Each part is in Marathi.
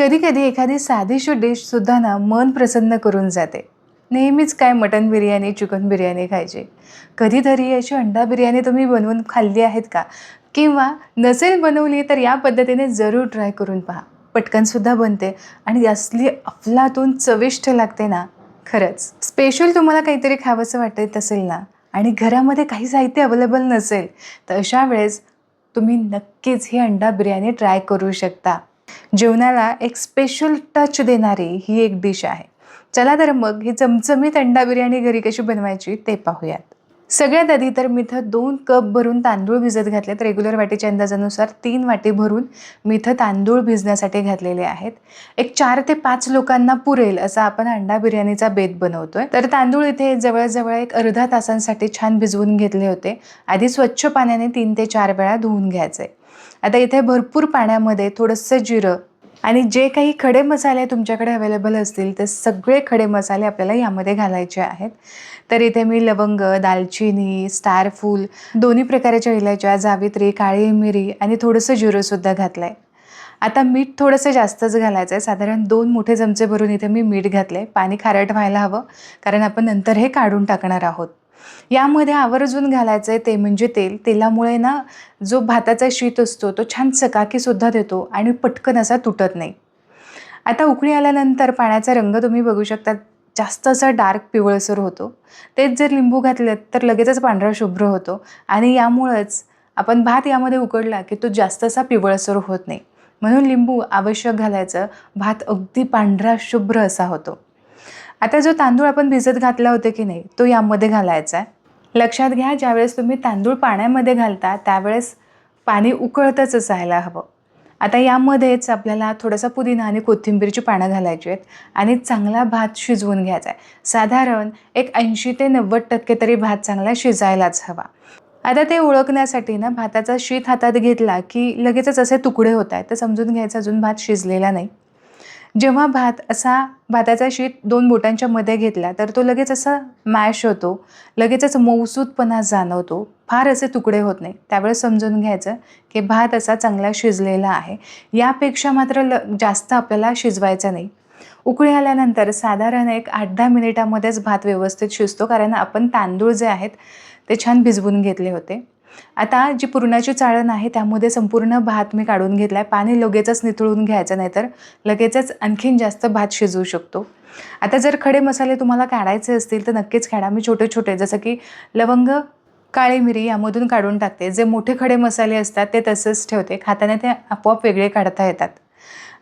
कधी कधी एखादी साधीशी डिशसुद्धा ना मन प्रसन्न करून जाते. नेहमीच काय मटन बिर्याणी चिकन बिर्याणी खायची. कधीतरी अशी अंडा बिर्याणी तुम्ही बनवून खाल्ली आहेत का? किंवा नसेल बनवली तर या पद्धतीने जरूर ट्राय करून पहा. पटकनसुद्धा बनते आणि असली अफलातून चविष्ट लागते ना. खरंच. स्पेशल तुम्हाला काहीतरी खावंसं वाटत असेल ना आणि घरामध्ये काही साहित्य अवेलेबल नसेल तर अशा वेळेस तुम्ही नक्कीच ही अंडा बिर्याणी ट्राय करू शकता. जेवणाला एक स्पेशल टच देणारी ही एक डिश आहे. चला तर मग ही चमचमीत अंडा बिर्याणी घरी कशी बनवायची ते पाहूयात. सगळ्यात आधी तर मी इथं दोन कप भरून तांदूळ भिजत घातलेत. रेग्युलर वाटीच्या अंदाजानुसार तीन वाटी भरून मी इथं तांदूळ भिजण्यासाठी घातलेले आहेत. एक चार ते पाच लोकांना पुरेल असा आपण अंडा बिर्याणीचा बेत बनवतोय. तर तांदूळ इथे जवळजवळ एक अर्धा तासांसाठी छान भिजवून घेतले होते. आधी स्वच्छ पाण्याने तीन ते चार वेळा धुवून घ्यायचे. आता इथे भरपूर पाण्यामध्ये थोडंसं जिरं आणि जे काही खडे मसाले तुमच्याकडे अवेलेबल असतील ते सगळे खडे मसाले आपल्याला यामध्ये घालायचे आहेत. तर इथे मी लवंग दालचिनी स्टारफूल दोन्ही प्रकारच्या इलायच्या जावित्री काळी मिरी आणि थोडंसं जिरंसुद्धा घातलं आहे आता मीठ थोडंसं जास्तच घालायचं आहे साधारण दोन मोठे चमचे भरून इथे मी मीठ घातलं आहे पाणी खारट व्हायला हवं कारण आपण नंतर हे काढून टाकणार आहोत. यामध्ये आवर्जून घालायचं आहे ते म्हणजे तेल. तेलामुळे ना जो भाताचा शीत असतो तो छान चकाकीसुद्धा देतो आणि पटकन असा तुटत नाही. आता उकळी आल्यानंतर पाण्याचा रंग तुम्ही बघू शकता जास्त असा डार्क पिवळसर होतो. तेच जर लिंबू घातलं तर लगेचच पांढरा शुभ्र होतो आणि यामुळंच आपण भात यामध्ये उकडला की तो जास्त असा पिवळसर होत नाही. म्हणून लिंबू आवश्यक घालायचं भात अगदी पांढरा शुभ्र असा होतो. आता जो तांदूळ आपण भिजत घातला होता की नाही तो यामध्ये घालायचा आहे. लक्षात घ्या ज्यावेळेस तुम्ही तांदूळ पाण्यामध्ये घालता त्यावेळेस पाणी उकळतच असायला हवं. आता यामध्येच आपल्याला थोडासा पुदिना आणि कोथिंबीरची पानं घालायची आहेत आणि चांगला भात शिजवून घ्यायचा आहे. साधारण एक ऐंशी ते नव्वद टक्के तरी भात चांगला शिजायलाच हवा. आता ते ओळखण्यासाठी ना भाताचा शीत हातात घेतला की लगेचच असे तुकडे होत आहेत. तर समजून घ्यायचं अजून भात शिजलेला नाही. जेव्हा भात असा भाताचा शीत दोन बोटांच्या मध्ये घेतला तर तो लगेच असा मॅश होतो. लगेचच मऊसूदपणा जाणवतो. फार असे तुकडे होत नाही त्यावेळेस समजून घ्यायचं की भात असा चांगला शिजलेला आहे. यापेक्षा मात्र ल जास्त आपल्याला शिजवायचा नाही. उकळी आल्यानंतर साधारण एक आठ दहा मिनिटामध्येच भात व्यवस्थित शिजतो कारण आपण तांदूळ जे आहेत ते छान भिजवून घेतले होते. आता जी पुरणाची चाळण आहे त्यामध्ये संपूर्ण भात मी काढून घेतला आहे पाणी लगेचच निथळून घ्यायचं नाही तर लगेचच आणखीन जास्त भात शिजवू शकतो. आता जर खडे मसाले तुम्हाला काढायचे असतील तर नक्कीच काढा. मी छोटे छोटे जसं की लवंग काळी मिरी यामधून काढून टाकते. जे मोठे खडे मसाले असतात ते तसंच ठेवते. खाताना ते आपोआप वेगळे काढता येतात.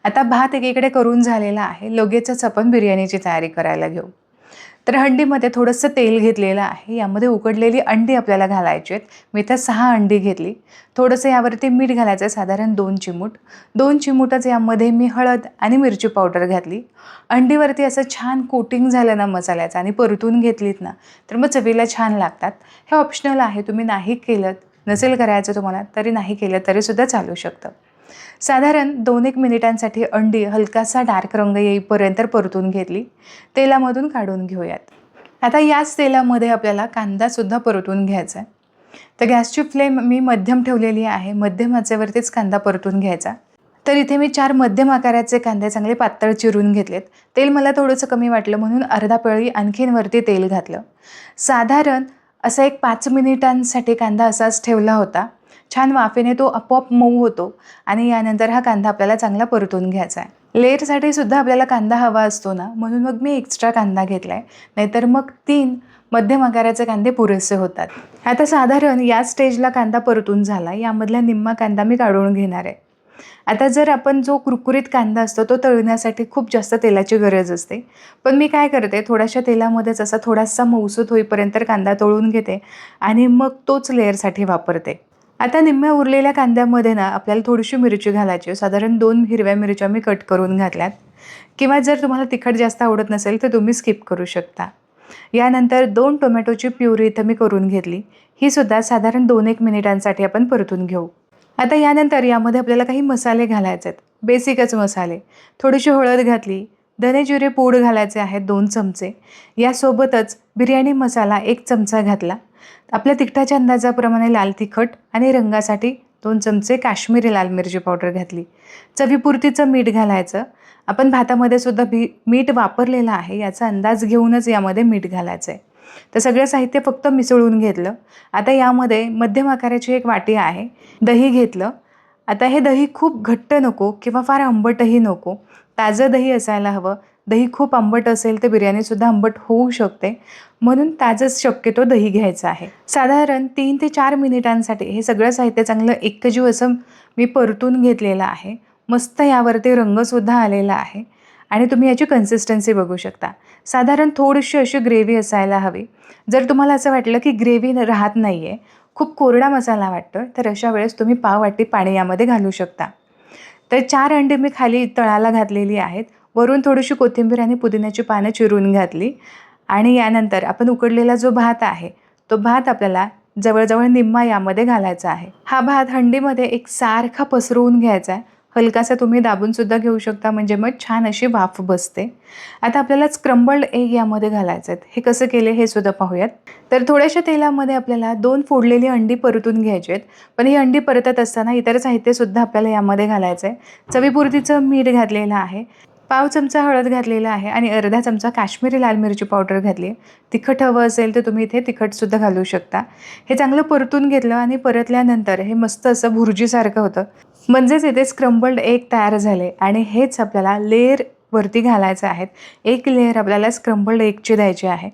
आता भात एकीकडे करून झालेला आहे. लगेचच आपण बिर्याणीची तयारी करायला घेऊ. तर हंडीमध्ये थोडंसं तेल घेतलेलं आहे. यामध्ये उकडलेली अंडी आपल्याला घालायची आहेत. मी इथं सहा अंडी घेतली. थोडंसं यावरती मीठ घालायचं आहे साधारण दोन चिमूट. दोन चिमूटच यामध्ये मी हळद आणि मिरची पावडर घातली. अंडीवरती असं छान कोटिंग झालं ना मसाल्याचं आणि परतून घेतलीत ना तर मग चवीला छान लागतात. हे ऑप्शनल आहे तुम्ही नाही केलं नसेल करायचं तुम्हाला तरी नाही केलं तरीसुद्धा चालू शकतं. साधारण दोन एक मिनिटांसाठी अंडी हलकासा डार्क रंग येईपर्यंत परतून घेतली. तेलामधून काढून घेऊयात. आता याच तेलामध्ये आपल्याला कांदासुद्धा परतून घ्यायचा आहे. तर गॅसची फ्लेम मी मध्यम ठेवलेली आहे. मध्यम आचेवरतीच कांदा परतून घ्यायचा. तर इथे मी चार मध्यम आकाराचे कांदे चांगले पातळ चिरून घेतलेत. तेल मला थोडंसं कमी वाटलं म्हणून अर्धा पळी आणखीन वरती तेल घातलं. साधारण असं एक पाच मिनिटांसाठी कांदा असाच ठेवला होता. छान वाफेने तो आपोआप मऊ होतो आणि यानंतर हा कांदा आपल्याला चांगला परतून घ्यायचा आहे. लेअरसाठी सुद्धा आपल्याला कांदा हवा असतो ना म्हणून मग मी एक्स्ट्रा कांदा घेतला आहे नाहीतर मग तीन मध्यम आकाराचे कांदे पुरेसे होतात. आता साधारण या स्टेजला कांदा परतून झाला यामधला निम्मा कांदा मी काढून घेणार आहे. आता जर आपण जो कुरकुरीत कांदा असतो तो तळण्यासाठी खूप जास्त तेलाची गरज असते. पण मी काय करते थोड्याशा तेलामध्येच असा थोडासा मऊसूत होईपर्यंत कांदा तळून घेते आणि मग तोच लेअरसाठी वापरते. आता निम्म्या उरलेल्या कांद्यामध्ये ना आपल्याला थोडीशी मिरची घालायची साधारण दोन हिरव्या मिरच्या मी कट करून घातल्यात. किंवा जर तुम्हाला तिखट जास्त आवडत नसेल तर तुम्ही स्किप करू शकता. यानंतर दोन टोमॅटोची प्युरी इथं मी करून घेतली. ही सुद्धा साधारण दोन एक मिनिटांसाठी आपण परतून घेऊ. आता यानंतर यामध्ये आपल्याला काही मसाले घालायचे आहेत बेसिकच मसाले. थोडीशी हळद घातली. धने जिरे पूड घालायचे आहेत दोन चमचे. यासोबतच बिर्याणी मसाला एक चमचा घातला. आपल्या तिखटाच्या अंदाजाप्रमाणे लाल तिखट आणि रंगासाठी दोन चमचे काश्मीरी लाल मिरची पावडर घातली. चवीपुरतीचं मीठ घालायचं. आपण भातामध्ये सुद्धा बी मीठ वापरलेलं आहे याचा अंदाज घेऊनच यामध्ये मीठ घालायचं आहे तर सगळं साहित्य फक्त मिसळून घेतलं. आता यामध्ये मध्यम आकाराची एक वाटी आहे दही घेतलं. आता हे दही खूप घट्ट नको किंवा फार आंबटही नको. ताजं दही असायला हवं. दही खूप आंबट असेल तर बिर्याणीसुद्धा आंबट होऊ शकते. म्हणून ताजंच शक्यतो दही घ्यायचं आहे. साधारण तीन ते चार मिनिटांसाठी हे सगळं साहित्य चांगलं एकजीव असं मी परतून घेतलेलं आहे. मस्त यावरती रंगसुद्धा आलेला आहे. आणि तुम्ही याची कन्सिस्टन्सी बघू शकता. साधारण थोडीशी अशी ग्रेव्ही असायला हवी. जर तुम्हाला असं वाटलं की ग्रेव्ही राहत नाही आहे खूप कोरडा मसाला वाटतो तर अशा वेळेस तुम्ही पाव वाटी पाणी यामध्ये घालू शकता. तर चार अंडी मी खाली तळाला घातलेली आहेत. वरून थोडीशी कोथिंबीर आणि पुदिन्याची पानं चिरून घातली आणि यानंतर आपण उकडलेला जो भात आहे तो भात आपल्याला जवळजवळ निम्मा यामध्ये घालायचा आहे. हा भात हंडीमध्ये एक सारखा पसरवून घ्यायचा आहे. हलकासा तुम्ही दाबूनसुद्धा घेऊ शकता म्हणजे मग छान अशी वाफ बसते. आता आपल्याला स्क्रम्बल्ड एग यामध्ये घालायचं आहेत हे कसं केले हे सुद्धा पाहूयात. तर थोड्याशा तेलामध्ये आपल्याला दोन फोडलेली अंडी परतून घ्यायची आहेत. पण ही अंडी परतत असताना इतर साहित्यसुद्धा आपल्याला यामध्ये घालायचं आहे. चवीपुरतीचं मीठ घातलेलं आहे. पाव चमचा हळद घातलेला आहे आणि अर्धा चमचा काश्मीरी लाल मिरची पावडर घातली. आहे तिखट हवं असेल तर तुम्ही इथे तिखटसुद्धा घालू शकता. हे चांगलं परतून घेतलं आणि परतल्यानंतर हे मस्त असं भुर्जीसारखं होतं. म्हणजेच इथे स्क्रम्बल्ड एग तयार झाले आणि हेच आपल्याला लेअर वरती घालायचं आहेत एक लेअर आपल्याला स्क्रम्बल्ड एगची द्यायची आहे.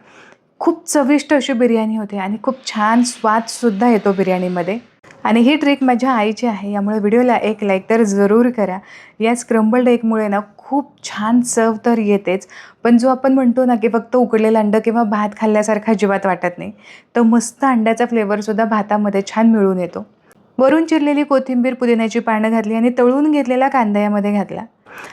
खूप चविष्ट अशी बिर्याणी होते आणि खूप छान स्वादसुद्धा येतो बिर्याणीमध्ये. आणि ही ट्रिक माझ्या आईची आहे. यामुळे व्हिडिओला एक लाईक तर जरूर करा. या स्क्रम्बल्ड एगमुळे ना खूप छान चव तर येतेच. पण जो आपण म्हणतो ना की फक्त उकडलेलं अंडं किंवा भात खाल्ल्यासारखा अजिबात वाटत नाही. तर मस्त अंड्याचा फ्लेवरसुद्धा भातामध्ये छान मिळून येतो. वरून चिरलेली कोथिंबीर पुदिन्याची पानं घातली आणि तळून घेतलेला कांदा यामध्ये घातला.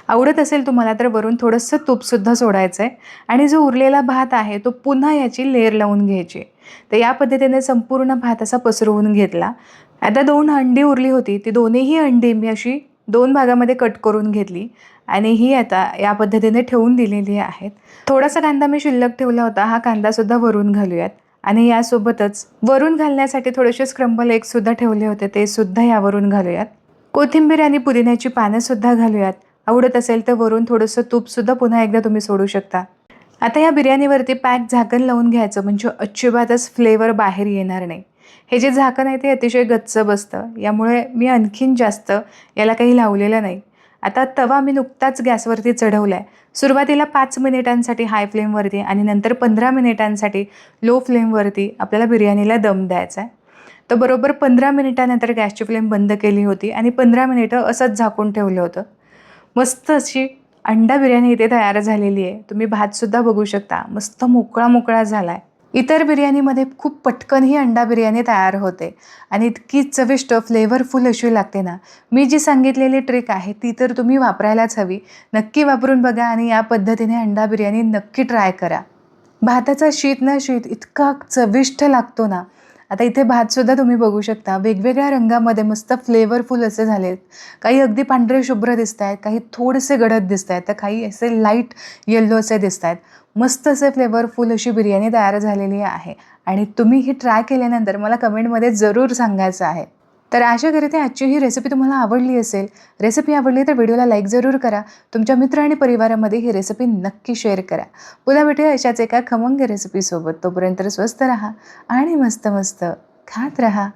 आवडत असेल तुम्हाला तर वरून थोडंसं तूपसुद्धा सोडायचं आहे आणि जो उरलेला भात आहे तो पुन्हा याची लेअर लावून घ्यायची तर या पद्धतीने संपूर्ण भात असा पसरवून घेतला. आता दोन अंडी उरली होती ती दोन्हीही अंडी मी अशी दोन भागामध्ये कट करून घेतली आणि ही आता या पद्धतीने ठेवून दिलेली आहेत. थोडासा कांदा मी शिल्लक ठेवला होता हा कांदासुद्धा वरून घालूयात. आणि यासोबतच वरून घालण्यासाठी थोडेसे स्क्रम्बल एगसुद्धा ठेवले होते ते सुद्धा यावरून घालूयात. कोथिंबीर आणि पुदिन्याची पानंसुद्धा घालूयात. आवडत असेल तर वरून थोडंसं तूपसुद्धा पुन्हा एकदा तुम्ही सोडू शकता. आता या बिर्याणीवरती पॅक झाकण लावून घ्यायचं म्हणजे अजिबातच फ्लेवर बाहेर येणार नाही. हे जे झाकण आहे ते अतिशय गच्च बसतं यामुळे मी आणखीन जास्त याला काही लावलेलं नाही. आता तवा मी नुकताच गॅसवरती चढवला आहे सुरुवातीला पाच मिनिटांसाठी हाय फ्लेमवरती आणि नंतर पंधरा मिनिटांसाठी लो फ्लेमवरती आपल्याला बिर्याणीला दम द्यायचा आहे तर बरोबर पंधरा मिनिटानंतर गॅसची फ्लेम बंद केली होती आणि पंधरा मिनिटं असंच झाकून ठेवलं होतं. मस्त अशी अंडा बिर्याणी इथे तयार झालेली आहे. तुम्ही भातसुद्धा बघू शकता. मस्त मोकळा मोकळा झाला आहे इतर बिर्याणीमध्ये खूप पटकन ही अंडा बिर्याणी तयार होते. आणि इतकी चविष्ट फ्लेवरफुल अशी लागते ना. मी जी सांगितलेली ट्रिक आहे ती तर तुम्ही वापरायलाच हवी. नक्की वापरून बघा आणि या पद्धतीने अंडा बिर्याणी नक्की ट्राय करा. भाताचा शीत ना शीत इतका चविष्ट लागतो ना. आता इथे भातसुद्धा तुम्ही बघू शकता. वेगवेगळ्या रंगामध्ये मस्त फ्लेवरफुल असे झालेत. काही अगदी पांढरे शुभ्र दिसत आहेत काही थोडेसे गडद दिसत आहेत तर काही असे लाइट येल्लो असे दिसत आहेत मस्त असे फ्लेवरफुल अशी बिर्याणी तयार झालेली आहे. आणि तुम्ही ही ट्राय केल्यानंतर मला कमेंटमध्ये जरूर सांगायचं आहे. तर आशा करते आजची ही रेसिपी तुम्हाला आवडली असेल रेसिपी आवडली तर व्हिडिओला लाईक जरूर करा. तुमच्या मित्र आणि परिवारामध्ये ही रेसिपी नक्की शेअर करा. पुन्हा भेटूया अशाच एका खमंग रेसिपीसोबत तोपर्यंत स्वस्त राहा आणि मस्त मस्त खात राहा.